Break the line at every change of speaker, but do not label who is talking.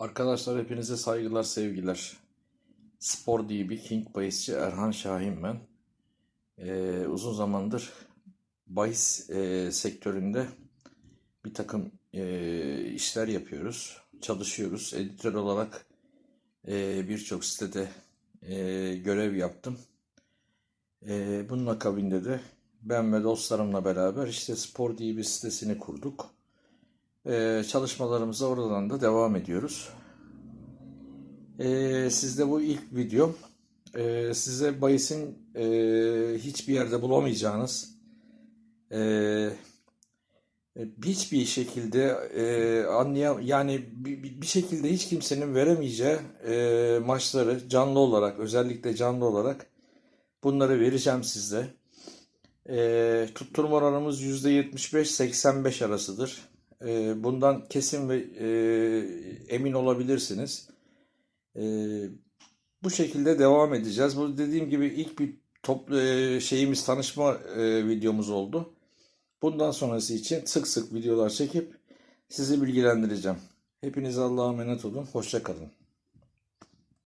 Arkadaşlar hepinize saygılar, sevgiler. Spor DB King bahisçi Erhan Şahin ben. Ee, uzun zamandır bahis e, sektöründe bir takım e, işler yapıyoruz, çalışıyoruz. Editör olarak e, birçok sitede e, görev yaptım. E, bunun akabinde de ben ve dostlarımla beraber işte Spor DB sitesini kurduk. Ee, çalışmalarımıza oradan da devam ediyoruz. Ee, sizde bu ilk videom. Ee, size bahisin e, hiçbir yerde bulamayacağınız e, hiçbir şekilde e, anlayam yani bir, şekilde hiç kimsenin veremeyeceği e, maçları canlı olarak özellikle canlı olarak bunları vereceğim size. E, tutturma oranımız %75-85 arasıdır. E, bundan kesin ve e, emin olabilirsiniz. E, bu şekilde devam edeceğiz. Bu dediğim gibi ilk bir toplu e, şeyimiz tanışma e, videomuz oldu. Bundan sonrası için sık sık videolar çekip sizi bilgilendireceğim. Hepinize Allah'a emanet olun. Hoşça kalın.